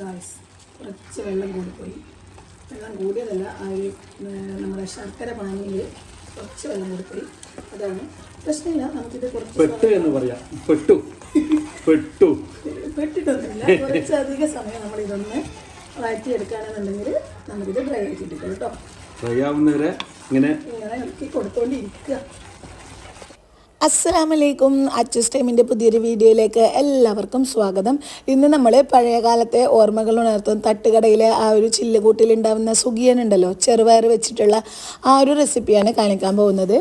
Guys കുറച്ച് വെള്ളം കൂടിപ്പോയി. വെള്ളം കൂടിയതല്ല ആ ഒരു നമ്മുടെ ശർക്കര പാനിയിൽ കുറച്ച് വെള്ളം കൂടിപ്പോയി. അതാണ് പ്രശ്നമില്ല നമുക്കിത് കുറച്ച് പെട്ട് എന്ന് പറയാം. പെട്ടു. പെട്ടു. പെട്ടിട്ടൊന്നുമില്ല. കുറച്ചധികം സമയം നമ്മൾ ഇതൊന്ന് വഴറ്റിയെടുക്കുകയാണെന്നുണ്ടെങ്കിൽ നമുക്കിത് ഡ്രൈ ആക്കിയിട്ട് കേട്ടോ. കേട്ടോ ആവുന്നവരെ ഇങ്ങനെ ഇങ്ങനെ ഇറക്കി കൊടുത്തോണ്ടിരിക്കുക. അസ്സലാമലൈക്കും. അച്ചൂസ് ടൈമിന്റെ പുതിയൊരു വീഡിയോയിലേക്ക് എല്ലാവർക്കും സ്വാഗതം. ഇന്ന് നമ്മൾ പഴയകാലത്തെ ഓർമ്മകൾ ഉണർത്തും. തട്ടുകടയിലെ ആ ഒരു ചില്ലുകൂട്ടിലുണ്ടാവുന്ന സുഖിയനുണ്ടല്ലോ ചെറുപയർ വെച്ചിട്ടുള്ള ആ ഒരു റെസിപ്പിയാണ് കാണിക്കാൻ പോകുന്നത്.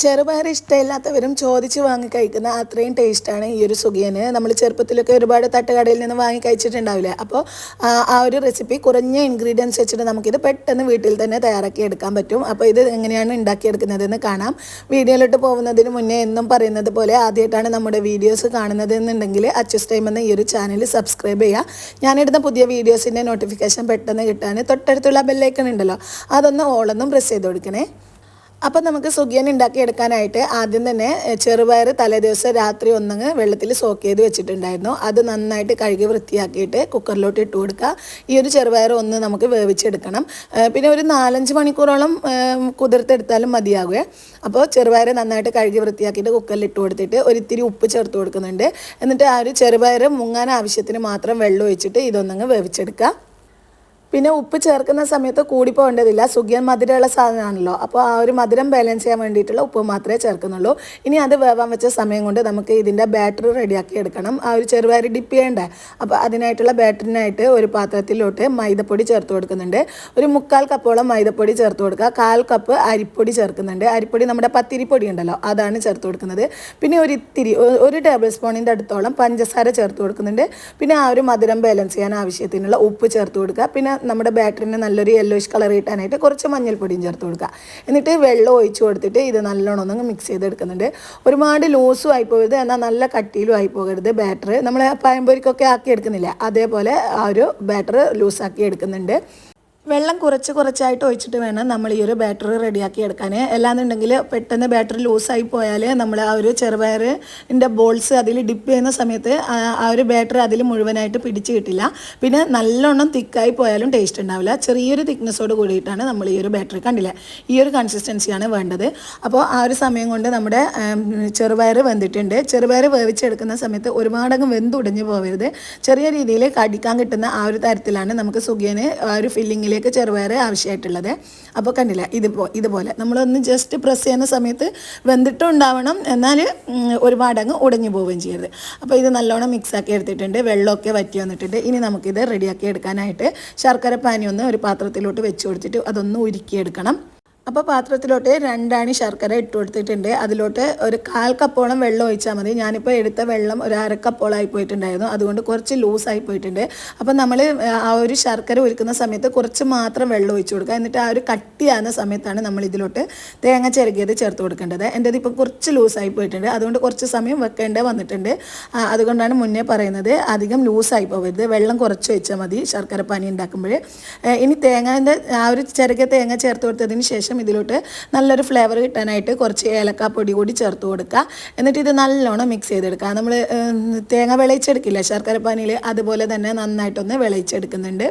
ചെറുപയർ ഇഷ്ടമില്ലാത്തവരും ചോദിച്ച് വാങ്ങി കഴിക്കുന്ന അത്രയും ടേസ്റ്റാണ് ഈ ഒരു സുഖിയന്. നമ്മൾ ചെറുപ്പത്തിലൊക്കെ ഒരുപാട് തട്ടുകടയിൽ നിന്ന് വാങ്ങി കഴിച്ചിട്ടുണ്ടാവില്ലേ? അപ്പോൾ ആ- ഒരു റെസിപ്പി കുറഞ്ഞ ഇൻഗ്രീഡിയൻസ് വെച്ചിട്ട് നമുക്കിത് പെട്ടെന്ന് വീട്ടിൽ തന്നെ തയ്യാറാക്കി എടുക്കാൻ പറ്റും. അപ്പോൾ ഇത് എങ്ങനെയാണ് ഉണ്ടാക്കിയെടുക്കുന്നതെന്ന് കാണാം. വീഡിയോയിലോട്ട് പോകുന്നതിന് മുന്നേ എന്നും പറയുന്നത് പോലെ ആദ്യമായിട്ടാണ് നമ്മുടെ വീഡിയോസ് കാണുന്നത് എന്നുണ്ടെങ്കിൽ അച്ചസ് ടൈം എന്ന ഈ ഒരു ചാനൽ സബ്സ്ക്രൈബ് ചെയ്യുക. ഞാനിടുന്ന പുതിയ വീഡിയോസിന്റെ നോട്ടിഫിക്കേഷൻ പെട്ടെന്ന് കിട്ടാൻ തൊട്ടടുത്തുള്ള ബെല്ലൈക്കൺ ഉണ്ടല്ലോ അതൊന്ന് ഓളൊന്നും പ്രസ് ചെയ്ത് കൊടുക്കണേ. അപ്പം നമുക്ക് സുഖിയൻ ഉണ്ടാക്കിയെടുക്കാനായിട്ട് ആദ്യം തന്നെ ചെറുപയർ തലേദിവസം രാത്രി ഒന്നങ്ങ് വെള്ളത്തിൽ സോക്ക് ചെയ്ത് വെച്ചിട്ടുണ്ടായിരുന്നു. അത് നന്നായിട്ട് കഴുകി വൃത്തിയാക്കിയിട്ട് കുക്കറിലോട്ട് ഇട്ട് കൊടുക്കുക. ഈ ഒരു ചെറുപയർ ഒന്ന് നമുക്ക് വേവിച്ചെടുക്കണം. പിന്നെ ഒരു നാലഞ്ച് മണിക്കൂറോളം കുതിർത്തെടുത്താലും മതിയാകുക അപ്പോൾ ചെറുപയർ നന്നായിട്ട് കഴുകി വൃത്തിയാക്കിയിട്ട് കുക്കറിൽ ഇട്ട് കൊടുത്തിട്ട് ഒരിത്തിരി ഉപ്പ് ചേർത്ത് കൊടുക്കുന്നുണ്ട്. എന്നിട്ട് ആ ഒരു ചെറുപയർ മുങ്ങാൻ ആവശ്യത്തിന് മാത്രം വെള്ളം ഒഴിച്ചിട്ട് ഇതൊന്നങ്ങ് വേവിച്ചെടുക്കുക. പിന്നെ ഉപ്പ് ചേർക്കുന്ന സമയത്ത് കൂടി പോകേണ്ടതില്ല. സുഖിയൻ മധുരമുള്ള സാധനമാണല്ലോ. അപ്പോൾ ആ ഒരു മധുരം ബാലൻസ് ചെയ്യാൻ വേണ്ടിയിട്ടുള്ള ഉപ്പ് മാത്രമേ ചേർക്കുന്നുള്ളൂ. ഇനി അത് വേവാൻ വെച്ച സമയം കൊണ്ട് നമുക്ക് ഇതിന്റെ ബാറ്ററി റെഡിയാക്കി എടുക്കണം. ആ ഒരു ചെറുപയർ ഡിപ്പ് ചെയ്യണ്ടേ? അപ്പോൾ അതിനായിട്ടുള്ള ബാറ്ററിനായിട്ട് ഒരു പാത്രത്തിലോട്ട് മൈദപ്പൊടി ചേർത്ത് കൊടുക്കുന്നുണ്ട്. ഒരു മുക്കാൽ കപ്പോളം മൈദപ്പൊടി ചേർത്ത് കൊടുക്കുക. കാൽ കപ്പ് അരിപ്പൊടി ചേർക്കുന്നുണ്ട്. അരിപ്പൊടി നമ്മുടെ പത്തിരിപ്പൊടി ഉണ്ടല്ലോ അതാണ് ചേർത്ത് കൊടുക്കുന്നത്. പിന്നെ ഒരു ഇത്തിരി ഒരു ടേബിൾ സ്പൂണിന്റെ അടുത്തോളം പഞ്ചസാര ചേർത്ത് കൊടുക്കുന്നുണ്ട്. പിന്നെ ആ ഒരു മധുരം ബാലൻസ് ചെയ്യാൻ ആവശ്യത്തിനുള്ള ഉപ്പ് ചേർത്ത് കൊടുക്കുക. പിന്നെ നമ്മുടെ ബാറ്ററിന് നല്ലൊരു യെല്ലോയിഷ് കളർ കിട്ടാനായിട്ട് കുറച്ച് മഞ്ഞൾപ്പൊടിയും ചേർത്ത് കൊടുക്കുക. എന്നിട്ട് വെള്ളം ഒഴിച്ച് കൊടുത്തിട്ട് ഇത് നല്ലോണം ഒന്ന് മിക്സ് ചെയ്തെടുക്കുന്നുണ്ട്. ഒരുപാട് ലൂസും ആയി പോകരുത് എന്നാൽ നല്ല കട്ടിയിലും ആയി പോകരുത് ബാറ്റർ നമ്മൾ പഴംപൊരിക്കൊക്കെ ആക്കി എടുക്കുന്നില്ല അതേപോലെ ആ ഒരു ബാറ്റർ ലൂസാക്കി എടുക്കുന്നുണ്ട്. വെള്ളം കുറച്ച് കുറച്ചായിട്ട് ഒഴിച്ചിട്ട് വേണം നമ്മൾ ഈ ഒരു ബാറ്ററി റെഡിയാക്കി എടുക്കാൻ. അല്ലാന്നുണ്ടെങ്കിൽ പെട്ടെന്ന് ബാറ്ററി ലൂസായി പോയാൽ നമ്മൾ ആ ഒരു ചെറുപയറിന്റെ ബോൾസ് അതിൽ ഡിപ്പ് ചെയ്യുന്ന സമയത്ത് ആ ഒരു ബാറ്ററി അതിൽ മുഴുവനായിട്ട് പിടിച്ച് കിട്ടില്ല. പിന്നെ നല്ലോണം തിക്കായി പോയാലും ടേസ്റ്റ് ഉണ്ടാവില്ല. ചെറിയൊരു തിക്നെസ്സോട് കൂടിയിട്ടാണ് നമ്മൾ ഈ ഒരു ബാറ്ററി കണ്ടില്ല? ഈ ഒരു കൺസിസ്റ്റൻസിയാണ് വേണ്ടത്. അപ്പോൾ ആ ഒരു സമയം കൊണ്ട് നമ്മുടെ ചെറുപയർ വെന്തിട്ടുണ്ട്. ചെറുപയർ വേവിച്ചെടുക്കുന്ന സമയത്ത് ഒരുപാടങ്ങ് വെന്തുടഞ്ഞു പോകരുത് ചെറിയ രീതിയിൽ കടിക്കാൻ കിട്ടുന്ന ആ ഒരു തരത്തിലാണ് നമുക്ക് സുഖിയനെ ആ ഒരു ഫില്ലിങ്ങിലേക്ക് ചെറുപയർ ആവശ്യമായിട്ടുള്ളത്. അപ്പോൾ കണ്ടില്ല ഇതിപ്പോ ഇതുപോലെ. നമ്മളൊന്ന് ജസ്റ്റ് പ്രസ് ചെയ്യുന്ന സമയത്ത് വെന്തിട്ടും ഉണ്ടാവണം എന്നാൽ ഒരുപാടങ്ങ് ഉടഞ്ഞു പോവുകയും ചെയ്യരുത്. അപ്പോൾ ഇത് നല്ലോണം മിക്സ് ആക്കി എടുത്തിട്ടുണ്ട് വെള്ളമൊക്കെ വറ്റി വന്നിട്ടുണ്ട്. ഇനി നമുക്കിത് റെഡിയാക്കി എടുക്കാനായിട്ട് ശർക്കര പാനി ഒന്ന് ഒരു പാത്രത്തിലോട്ട് വെച്ച് കൊടുത്തിട്ട് അതൊന്ന് ഉരുക്കിയെടുക്കണം. അപ്പോൾ പാത്രത്തിലോട്ട് രണ്ടാണി ശർക്കര ഇട്ട് കൊടുത്തിട്ടുണ്ട്. അതിലോട്ട് ഒരു കാൽ കപ്പോളം വെള്ളം ഒഴിച്ചാൽ മതി. ഞാനിപ്പോൾ എടുത്ത വെള്ളം ഒരു അരക്കപ്പോളായി പോയിട്ടുണ്ടായിരുന്നു. അതുകൊണ്ട് കുറച്ച് ലൂസായി പോയിട്ടുണ്ട്. അപ്പോൾ നമ്മൾ ആ ഒരു ശർക്കര ഒരുക്കുന്ന സമയത്ത് കുറച്ച് മാത്രം വെള്ളം ഒഴിച്ചു കൊടുക്കുക. എന്നിട്ട് ആ ഒരു കട്ടിയാകുന്ന സമയത്താണ് നമ്മൾ ഇതിലോട്ട് തേങ്ങ ചിരകിയത് ചേർത്ത് കൊടുക്കേണ്ടത്. എന്റെ ഇപ്പോൾ കുറച്ച് ലൂസായി പോയിട്ടുണ്ട്. അതുകൊണ്ട് കുറച്ച് സമയം വെക്കേണ്ടത് വന്നിട്ടുണ്ട്. അതുകൊണ്ടാണ് മുന്നേ പറയുന്നത് അധികം ലൂസായി പോകരുത് വെള്ളം കുറച്ച് ഒഴിച്ചാൽ മതി ശർക്കര പാനി ഉണ്ടാക്കുമ്പോൾ ഇനി തേങ്ങേന്റെ ആ ഒരു ചിരകിയ തേങ്ങ ചേർത്ത് കൊടുത്തതിന് ശേഷം ഇതിലോട്ട് നല്ലൊരു ഫ്ലേവർ കിട്ടാനായിട്ട് കുറച്ച് ഏലക്കാപ്പൊടി കൂടി ചേർത്ത് കൊടുക്കുക. എന്നിട്ട് ഇത് നല്ലോണം മിക്സ് ചെയ്തെടുക്കുക. നമ്മൾ തേങ്ങ വിളയിച്ചെടുക്കില്ല ശർക്കര പാനിയിൽ അതുപോലെ തന്നെ നന്നായിട്ടൊന്ന് വിളയിച്ചെടുക്കുന്നുണ്ട്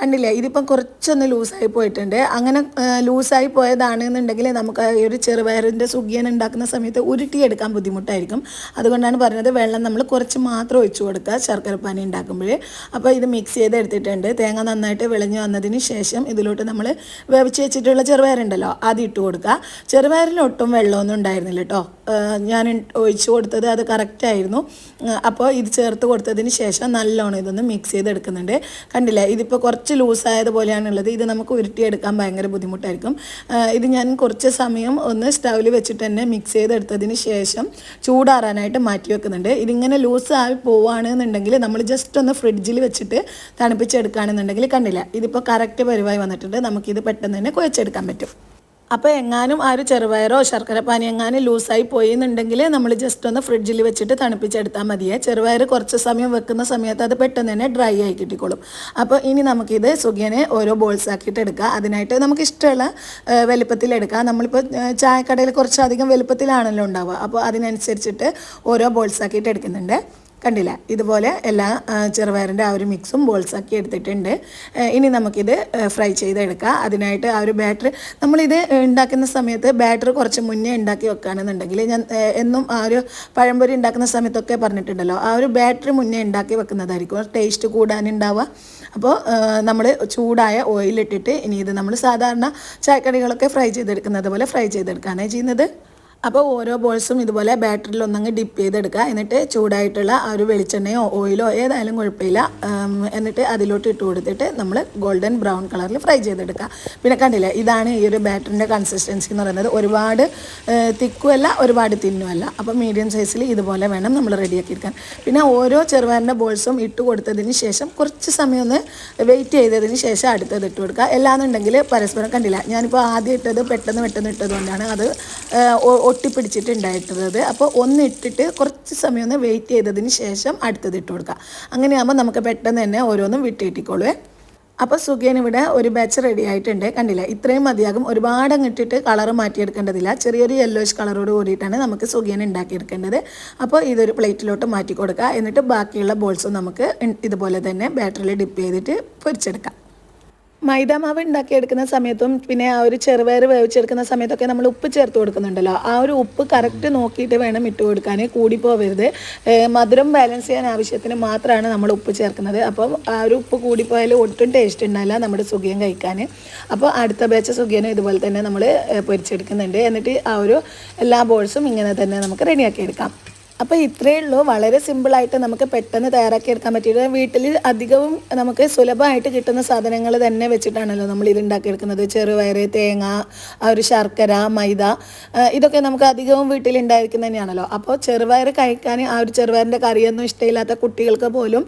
കണ്ടില്ലേ? ഇതിപ്പം കുറച്ചൊന്ന് ലൂസായി പോയിട്ടുണ്ട്. അങ്ങനെ ലൂസായി പോയതാണെന്നുണ്ടെങ്കിൽ നമുക്ക് ഈ ഒരു ചെറുപയറിന്റെ സുഖിയൻ ഉണ്ടാക്കുന്ന സമയത്ത് ഉരുട്ടിയെടുക്കാൻ ബുദ്ധിമുട്ടായിരിക്കും. അതുകൊണ്ടാണ് പറഞ്ഞത് വെള്ളം നമ്മൾ കുറച്ച് മാത്രം ഒഴിച്ചു കൊടുക്കുക ശർക്കര പാനി ഉണ്ടാക്കുമ്പോൾ അപ്പോൾ ഇത് മിക്സ് ചെയ്ത് എടുത്തിട്ടുണ്ട് തേങ്ങ നന്നായിട്ട് വിളഞ്ഞു വന്നതിന് ശേഷം ഇതിലോട്ട് നമ്മൾ വേവിച്ച് വെച്ചിട്ടുള്ള ചെറുപയറുണ്ടല്ലോ അത് ഇട്ട് കൊടുക്കുക. ചെറുപയറിന് ഒട്ടും വെള്ളമൊന്നും ഉണ്ടായിരുന്നില്ല കേട്ടോ. ഞാൻ ഒഴിച്ചു കൊടുത്തത് അത് കറക്റ്റായിരുന്നു അപ്പോൾ ഇത് ചേർത്ത് കൊടുത്തതിന് ശേഷം നല്ലോണം ഇതൊന്ന് മിക്സ് ചെയ്തെടുക്കുന്നുണ്ട്. കണ്ടില്ലേ? ഇതിപ്പോൾ കുറച്ച് ലൂസായതുപോലെയാണുള്ളത് ഇത് നമുക്ക് ഉരുട്ടിയെടുക്കാൻ ഭയങ്കര ബുദ്ധിമുട്ടായിരിക്കും. ഇത് ഞാൻ കുറച്ച് സമയം ഒന്ന് സ്റ്റൗവിൽ വെച്ചിട്ട് തന്നെ മിക്സ് ചെയ്തെടുത്തതിന് ശേഷം ചൂടാറാനായിട്ട് മാറ്റി വെക്കുന്നുണ്ട്. ഇതിങ്ങനെ ലൂസ് ആയി പോവുകയാണെന്നുണ്ടെങ്കിൽ നമ്മൾ ജസ്റ്റ് ഒന്ന് ഫ്രിഡ്ജിൽ വെച്ചിട്ട് തണുപ്പിച്ചെടുക്കുകയാണെന്നുണ്ടെങ്കിൽ കണ്ടില്ല? ഇതിപ്പോൾ കറക്റ്റ് പരിവായി വന്നിട്ടുണ്ട്. നമുക്കിത് പെട്ടെന്ന് തന്നെ കുഴച്ചെടുക്കാൻ പറ്റും. അപ്പോൾ എങ്ങാനും ആ ഒരു ചെറുപയറോ ശർക്കര പാനി എങ്ങാനും ലൂസായി പോയി എന്നുണ്ടെങ്കിൽ നമ്മൾ ജസ്റ്റ് ഒന്ന് ഫ്രിഡ്ജിൽ വെച്ചിട്ട് തണുപ്പിച്ചെടുത്താൽ മതിയേ. ചെറുപയർ കുറച്ച് സമയം വെക്കുന്ന സമയത്ത് അത് പെട്ടെന്ന് തന്നെ ഡ്രൈ ആയി കിട്ടിക്കോളും. അപ്പോൾ ഇനി നമുക്കിത് സുഖിയനെ ഓരോ ബോൾസ് ആക്കിയിട്ട് എടുക്കുക അതിനായിട്ട് നമുക്ക് ഇഷ്ടമുള്ള ആ, വലുപ്പത്തിലെടുക്കാം നമ്മളിപ്പോൾ ചായക്കടയിൽ കുറച്ചധികം വലുപ്പത്തിലാണല്ലോ ഉണ്ടാവുക. അപ്പോൾ അതിനനുസരിച്ചിട്ട് ഓരോ ബോൾസ് ആക്കിയിട്ട് എടുക്കുന്നുണ്ട്. കണ്ടില്ല. ഇതുപോലെ എല്ലാ ചെറുപയറിന്റെ ആ ഒരു മിക്സും ബോൾസാക്കി എടുത്തിട്ടുണ്ട്. ഇനി നമുക്കിത് ഫ്രൈ ചെയ്തെടുക്കാം. അതിനായിട്ട് ആ ഒരു ബാറ്റർ നമ്മളിത് ഉണ്ടാക്കുന്ന സമയത്ത് ബാറ്റർ കുറച്ച് മുന്നേ ഉണ്ടാക്കി വെക്കുകയാണെന്നുണ്ടെങ്കിൽ ഞാൻ എന്നും ആ ഒരു പഴംപൊരി ഉണ്ടാക്കുന്ന സമയത്തൊക്കെ പറഞ്ഞിട്ടുണ്ടല്ലോ. ആ ഒരു ബാറ്റർ മുന്നേ ഉണ്ടാക്കി വെക്കുന്നതായിരിക്കും. ടേസ്റ്റ് കൂടാനുണ്ടാവുക. അപ്പോൾ നമ്മൾ ചൂടായ ഓയിലിട്ടിട്ട് ഇനി ഇത് നമ്മൾ സാധാരണ ചായക്കടികളൊക്കെ ഫ്രൈ ചെയ്തെടുക്കുന്നത് പോലെ ഫ്രൈ ചെയ്തെടുക്കുകയാണ് ചെയ്യുന്നത്. അപ്പോൾ ഓരോ ബോൾസും ഇതുപോലെ ബാറ്ററിൽ ഒന്നങ്ങ് ഡിപ്പ് ചെയ്തെടുക്കുക. എന്നിട്ട് ചൂടായിട്ടുള്ള ആ ഒരു വെളിച്ചെണ്ണയോ ഓയിലോ ഏതായാലും കുഴപ്പമില്ല. എന്നിട്ട് അതിലോട്ട് ഇട്ട് കൊടുത്തിട്ട് നമ്മൾ ഗോൾഡൻ ബ്രൗൺ കളറിൽ ഫ്രൈ ചെയ്തെടുക്കുക. പിന്നെ കണ്ടില്ലേ ഇതാണ് ഈ ഒരു ബാറ്ററിന്റെ കൺസിസ്റ്റൻസി എന്ന് പറയുന്നത്. ഒരുപാട് തിക്കുമല്ല ഒരുപാട് തിന്നുമല്ല അപ്പോൾ മീഡിയം സൈസിൽ ഇതുപോലെ വേണം നമ്മൾ റെഡിയാക്കി എടുക്കാൻ. പിന്നെ ഓരോ ചെറുപയറിന്റെ ബോൾസും ഇട്ട് കൊടുത്തതിന് ശേഷം കുറച്ച് സമയം ഒന്ന് വെയിറ്റ് ചെയ്തതിന് ശേഷം അടുത്തത് ഇട്ട് കൊടുക്കുക. എല്ലാന്നുണ്ടെങ്കിൽ പരസ്പരം കണ്ടില്ല. ഞാനിപ്പോൾ ആദ്യം ഇട്ടത് പെട്ടെന്ന് പെട്ടെന്ന് ഇട്ടതുകൊണ്ടാണ് അത് ഒട്ടിപ്പിടിച്ചിട്ടുണ്ടായിട്ടുള്ളത് അപ്പോൾ ഒന്ന് ഇട്ടിട്ട് കുറച്ച് സമയം ഒന്ന് വെയിറ്റ് ചെയ്തതിന് ശേഷം അടുത്തത് ഇട്ട് കൊടുക്കുക അങ്ങനെയാകുമ്പോൾ നമുക്ക് പെട്ടെന്ന് തന്നെ ഓരോന്നും വിട്ടിട്ടിക്കോളുവേ അപ്പോൾ സുഖേൻ ഇവിടെ ഒരു ബാച്ച് റെഡി ആയിട്ടുണ്ട്. കണ്ടില്ല? ഇത്രയും മതിയാകും. ഒരുപാട് അങ്ങിട്ടിട്ട് കളർ മാറ്റിയെടുക്കേണ്ടതില്ല. ചെറിയൊരു യെല്ലോഷ് കളറോട് കൂടിയിട്ടാണ് നമുക്ക് സുഖേൻ ഉണ്ടാക്കിയെടുക്കേണ്ടത്. അപ്പോൾ ഇതൊരു പ്ലേറ്റിലോട്ട് മാറ്റി കൊടുക്കുക എന്നിട്ട് ബാക്കിയുള്ള ബോൾസും നമുക്ക് ഇതുപോലെ തന്നെ ബാറ്ററിൽ ഡിപ്പ് ചെയ്തിട്ട് പൊരിച്ചെടുക്കാം. മൈദ മാവ് ഉണ്ടാക്കിയെടുക്കുന്ന സമയത്തും പിന്നെ ആ ഒരു ചെറുപയർ വേവിച്ചെടുക്കുന്ന സമയത്തൊക്കെ നമ്മൾ ഉപ്പ് ചേർത്ത് കൊടുക്കുന്നുണ്ടല്ലോ. ആ ഒരു ഉപ്പ് കറക്റ്റ് നോക്കിയിട്ട് വേണം ഇട്ട് കൊടുക്കാൻ. കൂടി പോവരുത്. മധുരം ബാലൻസ് ചെയ്യാൻ ആവശ്യത്തിന് മാത്രമാണ് നമ്മൾ ഉപ്പ് ചേർക്കുന്നത്. അപ്പോൾ ആ ഒരു ഉപ്പ് കൂടിപ്പോയാൽ ഒട്ടും ടേസ്റ്റ് ഉണ്ടാവില്ല നമ്മുടെ സുഖിയം കഴിക്കാൻ. അപ്പോൾ അടുത്ത ബേച്ച സുഖിയനും ഇതുപോലെ തന്നെ നമ്മൾ പൊരിച്ചെടുക്കുന്നുണ്ട്. എന്നിട്ട് ആ ഒരു എല്ലാ ബോൾസും ഇങ്ങനെ തന്നെ നമുക്ക് റെഡിയാക്കി എടുക്കാം. അപ്പോൾ ഇത്രയേ ഉള്ളൂ. വളരെ സിമ്പിളായിട്ട് നമുക്ക് പെട്ടെന്ന് തയ്യാറാക്കി എടുക്കാൻ പറ്റിയത്. വീട്ടിൽ അധികവും നമുക്ക് സുലഭമായിട്ട് കിട്ടുന്ന സാധനങ്ങൾ തന്നെ വെച്ചിട്ടാണല്ലോ നമ്മൾ ഇത് ഉണ്ടാക്കിയെടുക്കുന്നത്. ചെറുപയറ് തേങ്ങ ഒരു ശർക്കര മൈദ ഇതൊക്കെ നമുക്ക് അധികവും വീട്ടിൽ ഉണ്ടായിരിക്കുന്നത് തന്നെയാണല്ലോ. അപ്പോൾ ചെറുപയർ കഴിക്കാൻ ആ ഒരു ചെറുപയറിന്റെ കറിയൊന്നും ഇഷ്ടമില്ലാത്ത കുട്ടികൾക്ക് പോലും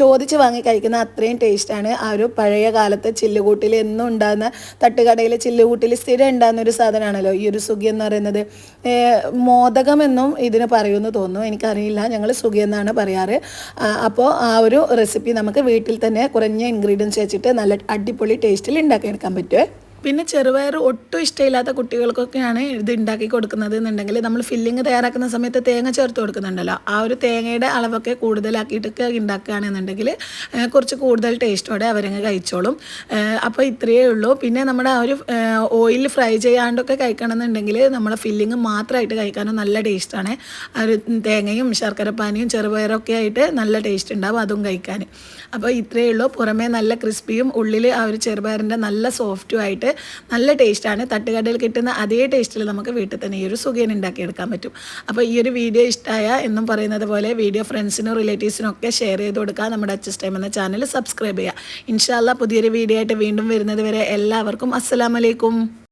ചോദിച്ച് വാങ്ങി കഴിക്കുന്ന അത്രയും ടേസ്റ്റാണ് ആ ഒരു പഴയ കാലത്തെ ചില്ലുകൂട്ടിൽ എന്നും ഉണ്ടാകുന്ന തട്ടുകടയിലെ ചില്ലുകൂട്ടിൽ സ്ഥിരം ഉണ്ടാകുന്ന ഒരു സാധനമാണല്ലോ. ഈ ഒരു സുഖി എന്ന് പറയുന്നത്. മോദകമെന്നും ഇതിന് പറയുമെന്ന് തോന്നുന്നു. എനിക്കറിയില്ല. ഞങ്ങൾ സുഖി എന്നാണ് പറയാറ്. അപ്പോൾ ആ ഒരു റെസിപ്പി നമുക്ക് വീട്ടിൽ തന്നെ കുറഞ്ഞ ഇൻഗ്രീഡിയൻസ് വെച്ചിട്ട് നല്ല അടിപൊളി ടേസ്റ്റിൽ ഉണ്ടാക്കിയെടുക്കാൻ പറ്റുമേ പിന്നെ ചെറുപയർ ഒട്ടും ഇഷ്ടമില്ലാത്ത കുട്ടികൾക്കൊക്കെയാണ് ഇത് ഉണ്ടാക്കി കൊടുക്കുന്നത് എന്നുണ്ടെങ്കിൽ നമ്മൾ ഫില്ലിങ് തയ്യാറാക്കുന്ന സമയത്ത് തേങ്ങ ചേർത്ത് കൊടുക്കുന്നുണ്ടല്ലോ. ആ ഒരു തേങ്ങയുടെ അളവൊക്കെ കൂടുതലാക്കിയിട്ടൊക്കെ ഉണ്ടാക്കുകയാണെന്നുണ്ടെങ്കിൽ കുറച്ച് കൂടുതൽ ടേസ്റ്റോടെ അവരങ്ങ് കഴിച്ചോളും. അപ്പോൾ ഇത്രയേ ഉള്ളൂ. പിന്നെ നമ്മുടെ ആ ഒരു ഓയിൽ ഫ്രൈ ചെയ്യാണ്ടൊക്കെ കഴിക്കണമെന്നുണ്ടെങ്കിൽ നമ്മളെ ഫില്ലിങ് മാത്രമായിട്ട് കഴിക്കാനും നല്ല ടേസ്റ്റാണ് ആ ഒരു തേങ്ങയും ശർക്കരപ്പാനിയും ചെറുപയറൊക്കെ ആയിട്ട് നല്ല ടേസ്റ്റ് ഉണ്ടാവും അതും കഴിക്കാൻ. അപ്പോൾ ഇത്രയേ ഉള്ളൂ. പുറമേ നല്ല ക്രിസ്പിയും ഉള്ളിൽ ആ ഒരു ചെറുപയറിന്റെ നല്ല സോഫ്റ്റും ആയിട്ട് നല്ല ടേസ്റ്റാണ്. തട്ടുകടയിൽ കിട്ടുന്ന അതേ ടേസ്റ്റിൽ നമുക്ക് വീട്ടിൽ തന്നെ ഈ ഒരു സുഖേന ഉണ്ടാക്കിയെടുക്കാൻ പറ്റും. അപ്പോൾ ഈ ഒരു വീഡിയോ ഇഷ്ടമായ എന്നും പറയുന്നത് പോലെ വീഡിയോ ഫ്രണ്ട്സിനും റിലേറ്റീവ്സിനും ഒക്കെ ഷെയർ ചെയ്ത് കൊടുക്കുക നമ്മുടെ അച്ചസ് ടൈം എന്ന ചാനൽ സബ്സ്ക്രൈബ് ചെയ്യുക ഇൻഷാല്ല പുതിയൊരു വീഡിയോ ആയിട്ട് വീണ്ടും വരുന്നത് വരെ എല്ലാവർക്കും അസ്സലാമലൈക്കും